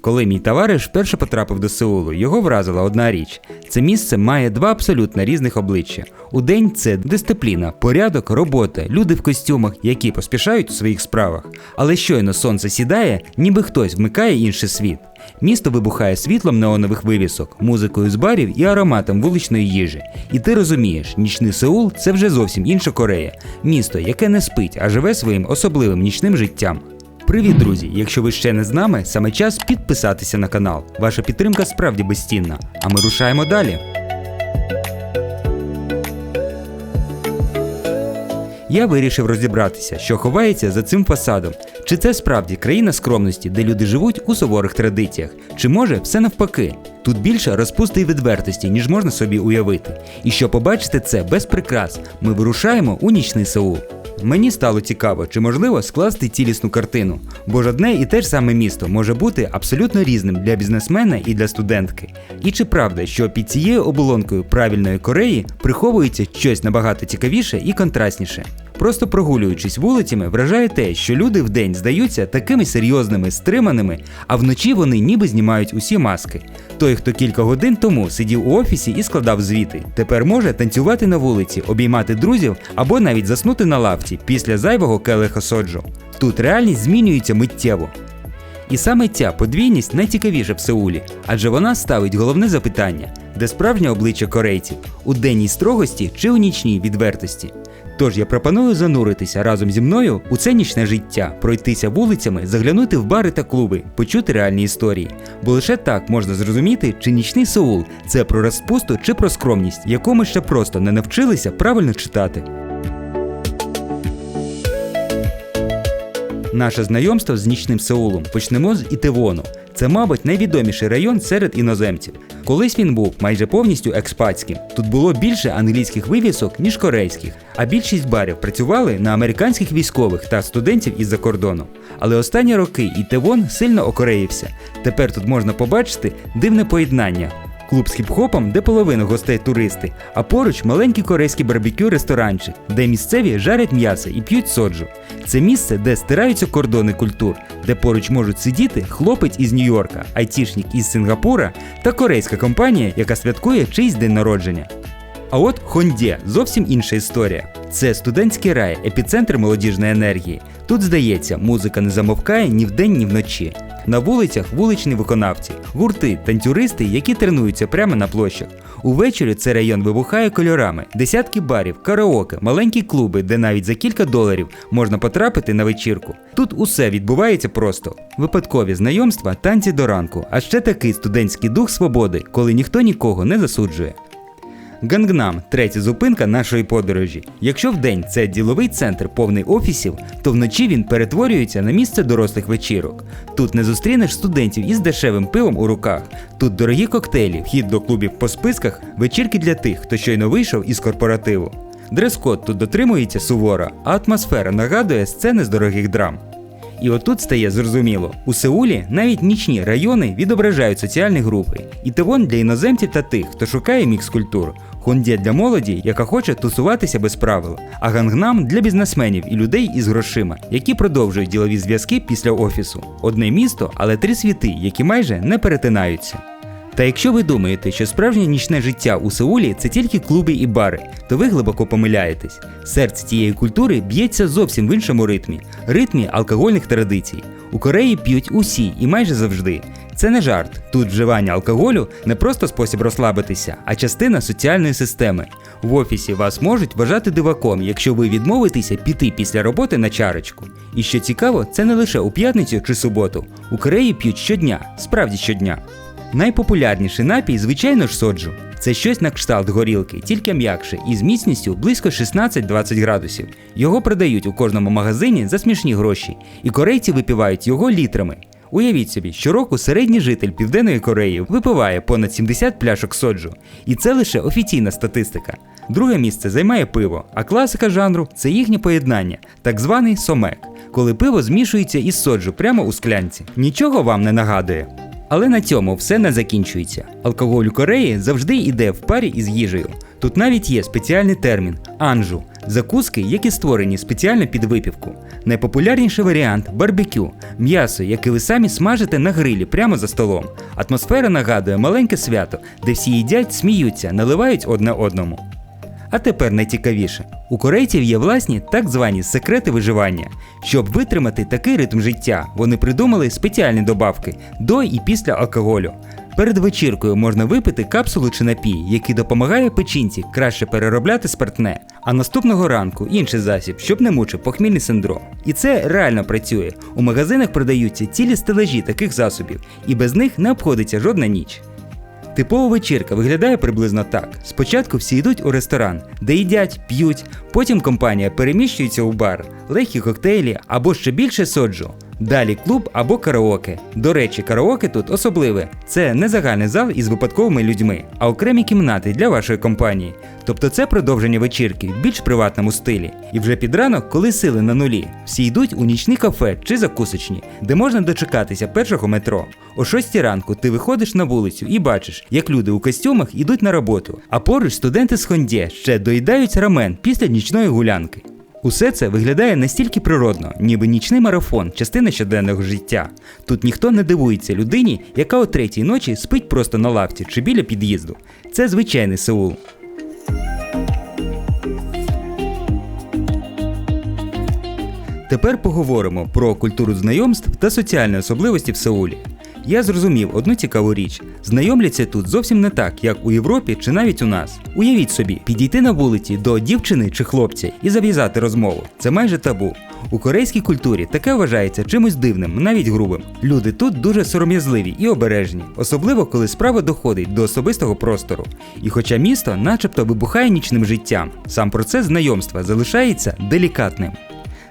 Коли мій товариш вперше потрапив до Сеулу, його вразила одна річ: це місце має два абсолютно різних обличчя. У день це дисципліна, порядок, робота, люди в костюмах, які поспішають у своїх справах. Але щойно сонце сідає, ніби хтось вмикає інший світ. Місто вибухає світлом неонових вивісок, музикою з барів і ароматом вуличної їжі. І ти розумієш, нічний Сеул це вже зовсім інша Корея, місто, яке не спить, а живе своїм особливим нічним життям. Привіт, друзі! Якщо ви ще не з нами, саме час підписатися на канал. Ваша підтримка справді безцінна. А ми рушаємо далі. Я вирішив розібратися, що ховається за цим фасадом. Чи це справді країна скромності, де люди живуть у суворих традиціях? Чи може все навпаки? Тут більше розпусти і відвертості, ніж можна собі уявити. І щоб побачити це без прикрас, ми вирушаємо у нічний Сеул. Мені стало цікаво, чи можливо скласти цілісну картину, бо ж одне і те ж саме місто може бути абсолютно різним для бізнесмена і для студентки. І чи правда, що під цією оболонкою правильної Кореї приховується щось набагато цікавіше і контрастніше? Просто прогулюючись вулицями, вражає те, що люди вдень здаються такими серйозними, стриманими, а вночі вони ніби знімають усі маски. Той, хто кілька годин тому сидів у офісі і складав звіти, тепер може танцювати на вулиці, обіймати друзів або навіть заснути на лавці після зайвого келиха соджу. Тут реальність змінюється миттєво. І саме ця подвійність найцікавіша в Сеулі, адже вона ставить головне запитання, де справжнє обличчя корейців у денній строгості чи у нічній відвертості. Тож я пропоную зануритися разом зі мною у це нічне життя, пройтися вулицями, заглянути в бари та клуби, почути реальні історії. Бо лише так можна зрозуміти, чи нічний Сеул це про розпусту чи про скромність, яку ми ще просто не навчилися правильно читати. Наше знайомство з нічним Сеулом почнемо з Ітевону. Це, мабуть, найвідоміший район серед іноземців. Колись він був майже повністю експатським. Тут було більше англійських вивісок, ніж корейських, а більшість барів працювали на американських військових та студентів із-за кордону. Але останні роки Ітевон сильно окореївся. Тепер тут можна побачити дивне поєднання. Клуб з хіп-хопом, де половина гостей туристи, а поруч маленький корейський барбекю ресторанчик, де місцеві жарять м'ясо і п'ють соджу. Це місце, де стираються кордони культур, де поруч можуть сидіти хлопець із Нью-Йорка, айтішник із Сингапура та корейська компанія, яка святкує чийсь день народження. А от Хонде зовсім інша історія. Це студентський рай, епіцентр молодіжної енергії. Тут, здається, музика не замовкає ні вдень, ні вночі. На вулицях вуличні виконавці, гурти, танцюристи, які тренуються прямо на площах. Увечері цей район вибухає кольорами, десятки барів, караоке, маленькі клуби, де навіть за кілька доларів можна потрапити на вечірку. Тут усе відбувається просто: випадкові знайомства, танці до ранку, а ще такий студентський дух свободи, коли ніхто нікого не засуджує. Гангнам третя зупинка нашої подорожі. Якщо вдень це діловий центр повний офісів, то вночі він перетворюється на місце дорослих вечірок. Тут не зустрінеш студентів із дешевим пивом у руках. Тут дорогі коктейлі, вхід до клубів по списках, вечірки для тих, хто щойно вийшов із корпоративу. Дрес-код тут дотримується суворо, а атмосфера нагадує сцени з дорогих драм. І отут стає зрозуміло: у Сеулі навіть нічні райони відображають соціальні групи. Ітевон для іноземців та тих, хто шукає мікс культур. Хонде для молоді, яка хоче тусуватися без правил, а гангнам для бізнесменів і людей із грошима, які продовжують ділові зв'язки після офісу. Одне місто, але три світи, які майже не перетинаються. Та якщо ви думаєте, що справжнє нічне життя у Сеулі це тільки клуби і бари, то ви глибоко помиляєтесь. Серце цієї культури б'ється зовсім в іншому ритмі ритмі алкогольних традицій. У Кореї п'ють усі і майже завжди. Це не жарт. Тут вживання алкоголю не просто спосіб розслабитися, а частина соціальної системи. В офісі вас можуть вважати диваком, якщо ви відмовитеся піти після роботи на чарочку. І що цікаво, це не лише у п'ятницю чи суботу. У Кореї п'ють щодня, справді щодня. Найпопулярніший напій, звичайно ж, соджу. Це щось на кшталт горілки, тільки м'якше, і з міцністю близько 16-20 градусів. Його продають у кожному магазині за смішні гроші, і корейці випивають його літрами. Уявіть собі, щороку середній житель Південної Кореї випиває понад 70 пляшок соджу. І це лише офіційна статистика. Друге місце займає пиво, а класика жанру це їхнє поєднання, так званий сомек, коли пиво змішується із соджу прямо у склянці. Нічого вам не нагадує. Але на цьому все не закінчується. Алкоголь у Кореї завжди йде в парі із їжею. Тут навіть є спеціальний термін анжу Закуски, які створені спеціально під випівку. Найпопулярніший варіант барбекю, м'ясо, яке ви самі смажите на грилі прямо за столом. Атмосфера нагадує маленьке свято, де всі їдять, сміються, наливають одне одному. А тепер найцікавіше: у корейців є власні так звані секрети виживання. Щоб витримати такий ритм життя, вони придумали спеціальні добавки до і після алкоголю. Перед вечіркою можна випити капсулу чи напій, який допомагає печінці краще переробляти спиртне, а наступного ранку інший засіб, щоб не мучив похмільний синдром. І це реально працює. У магазинах продаються цілі стележі таких засобів, і без них не обходиться жодна ніч. Типова вечірка виглядає приблизно так: спочатку всі йдуть у ресторан, де їдять, п'ють, потім компанія переміщується у бар, легкі коктейлі або ще більше соджу. Далі клуб або караоке. До речі, караоке тут особливе. Це не загальний зал із випадковими людьми, а окремі кімнати для вашої компанії. Тобто це продовження вечірки в більш приватному стилі. І вже під ранок, коли сили на нулі, всі йдуть у нічні кафе чи закусочні, де можна дочекатися першого метро. О 6 ранку ти виходиш на вулицю і бачиш, як люди у костюмах ідуть на роботу, а поруч студенти з Хонді ще доїдають рамен після нічної гулянки. Усе це виглядає настільки природно, ніби нічний марафон, частина щоденного життя. Тут ніхто не дивується людині, яка о третій ночі спить просто на лавці чи біля під'їзду. Це звичайний Сеул. Тепер поговоримо про культуру знайомств та соціальні особливості в Сеулі. Я зрозумів одну цікаву річ: знайомляться тут зовсім не так, як у Європі чи навіть у нас. Уявіть собі, підійти на вулиці до дівчини чи хлопця і зав'язати розмову. Це майже табу. У корейській культурі таке вважається чимось дивним, навіть грубим. Люди тут дуже сором'язливі і обережні, особливо коли справа доходить до особистого простору. І хоча місто, начебто, вибухає нічним життям, сам процес знайомства залишається делікатним.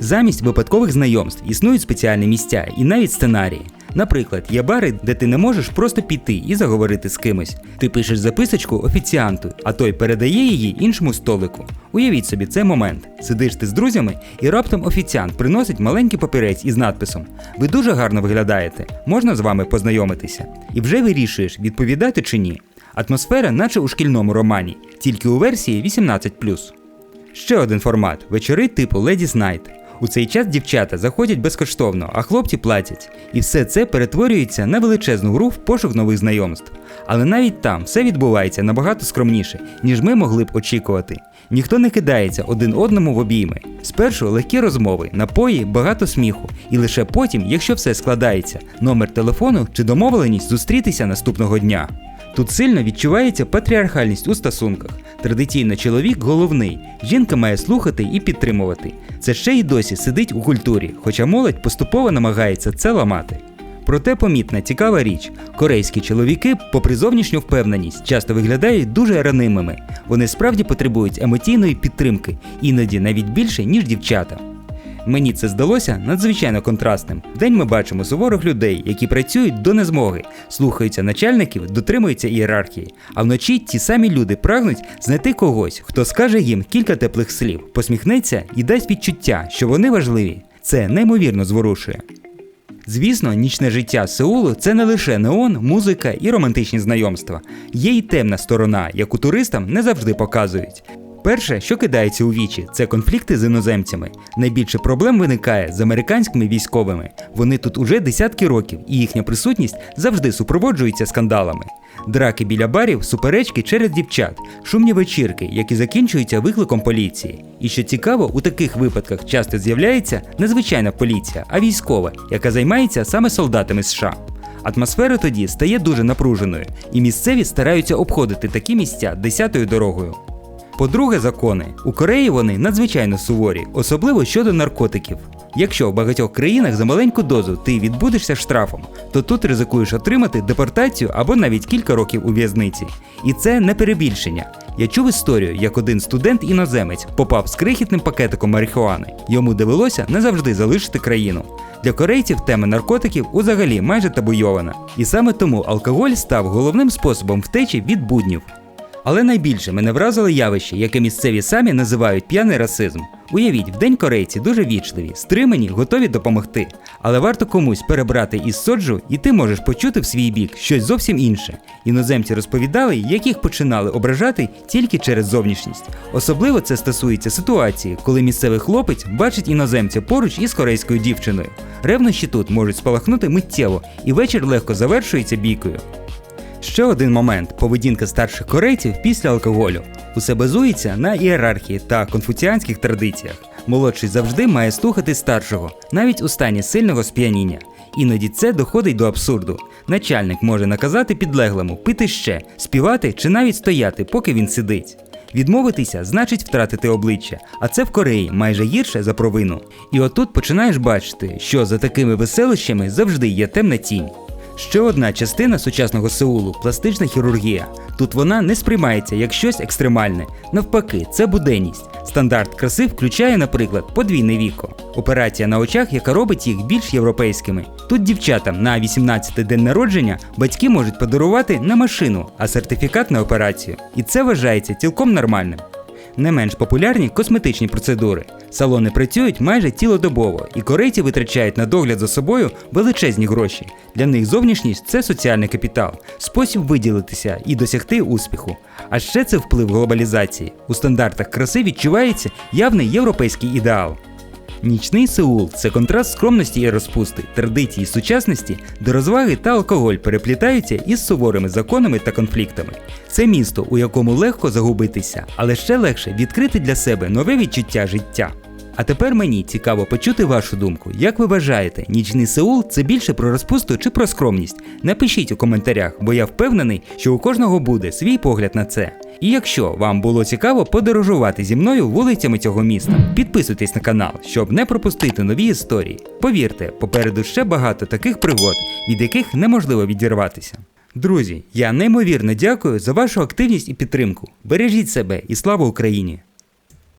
Замість випадкових знайомств існують спеціальні місця і навіть сценарії. Наприклад, є бари, де ти не можеш просто піти і заговорити з кимось. Ти пишеш записочку офіціанту, а той передає її іншому столику. Уявіть собі цей момент. Сидиш ти з друзями, і раптом офіціант приносить маленький папірець із надписом: Ви дуже гарно виглядаєте, можна з вами познайомитися. І вже вирішуєш, відповідати чи ні. Атмосфера, наче у шкільному романі, тільки у версії 18. Ще один формат вечори типу Ladies Night. У цей час дівчата заходять безкоштовно, а хлопці платять. І все це перетворюється на величезну гру в пошук нових знайомств. Але навіть там все відбувається набагато скромніше, ніж ми могли б очікувати. Ніхто не кидається один одному в обійми. Спершу легкі розмови, напої, багато сміху, і лише потім, якщо все складається, номер телефону чи домовленість зустрітися наступного дня. Тут сильно відчувається патріархальність у стосунках. Традиційно чоловік головний, жінка має слухати і підтримувати. Це ще й досі сидить у культурі, хоча молодь поступово намагається це ламати. Проте помітна цікава річ: корейські чоловіки, попри зовнішню впевненість, часто виглядають дуже ранимими. Вони справді потребують емоційної підтримки, іноді навіть більше, ніж дівчата. Мені це здалося надзвичайно контрастним. Вдень ми бачимо суворих людей, які працюють до незмоги, слухаються начальників, дотримуються ієрархії. А вночі ті самі люди прагнуть знайти когось, хто скаже їм кілька теплих слів, посміхнеться і дасть відчуття, що вони важливі. Це неймовірно зворушує. Звісно, нічне життя Сеулу це не лише неон, музика і романтичні знайомства. Є й темна сторона, яку туристам не завжди показують. Перше, що кидається у вічі, це конфлікти з іноземцями. Найбільше проблем виникає з американськими військовими. Вони тут уже десятки років, і їхня присутність завжди супроводжується скандалами. Драки біля барів, суперечки через дівчат, шумні вечірки, які закінчуються викликом поліції. І що цікаво, у таких випадках часто з'являється не звичайна поліція, а військова, яка займається саме солдатами США. Атмосфера тоді стає дуже напруженою, і місцеві стараються обходити такі місця десятою дорогою. По-друге, закони у Кореї вони надзвичайно суворі, особливо щодо наркотиків. Якщо в багатьох країнах за маленьку дозу ти відбудешся штрафом, то тут ризикуєш отримати депортацію або навіть кілька років у в'язниці. І це не перебільшення. Я чув історію, як один студент-іноземець попав з крихітним пакетиком марихуани. Йому довелося не завжди залишити країну. Для корейців тема наркотиків узагалі майже табуйована. І саме тому алкоголь став головним способом втечі від буднів. Але найбільше мене вразило явище, яке місцеві самі називають п'яний расизм. Уявіть, вдень корейці дуже вічливі, стримані, готові допомогти. Але варто комусь перебрати із соджу, і ти можеш почути в свій бік щось зовсім інше. Іноземці розповідали, як їх починали ображати тільки через зовнішність. Особливо це стосується ситуації, коли місцевий хлопець бачить іноземця поруч із корейською дівчиною. Ревнощі тут можуть спалахнути миттєво, і вечір легко завершується бійкою. Ще один момент поведінка старших корейців після алкоголю. Усе базується на ієрархії та конфуціанських традиціях. Молодший завжди має слухати старшого, навіть у стані сильного сп'яніння. Іноді це доходить до абсурду. Начальник може наказати підлеглому пити ще, співати чи навіть стояти, поки він сидить. Відмовитися значить втратити обличчя, а це в Кореї майже гірше за провину. І отут починаєш бачити, що за такими веселищами завжди є темна тінь. Ще одна частина сучасного Сеулу пластична хірургія. Тут вона не сприймається як щось екстремальне. Навпаки, це буденність. Стандарт краси включає, наприклад, подвійне віко. Операція на очах, яка робить їх більш європейськими. Тут дівчатам на 18-й день народження батьки можуть подарувати не машину, а сертифікат на операцію. І це вважається цілком нормальним. Не менш популярні косметичні процедури. Салони працюють майже цілодобово, і корейці витрачають на догляд за собою величезні гроші. Для них зовнішність це соціальний капітал, спосіб виділитися і досягти успіху. А ще це вплив глобалізації. У стандартах краси відчувається явний європейський ідеал. Нічний Сеул це контраст скромності і розпусти, традиції сучасності, де розваги та алкоголь переплітаються із суворими законами та конфліктами. Це місто, у якому легко загубитися, але ще легше відкрити для себе нове відчуття життя. А тепер мені цікаво почути вашу думку. Як ви вважаєте, нічний Сеул це більше про розпусту чи про скромність? Напишіть у коментарях, бо я впевнений, що у кожного буде свій погляд на це. І якщо вам було цікаво подорожувати зі мною вулицями цього міста, підписуйтесь на канал, щоб не пропустити нові історії. Повірте, попереду ще багато таких пригод, від яких неможливо відірватися. Друзі, я неймовірно дякую за вашу активність і підтримку. Бережіть себе і слава Україні!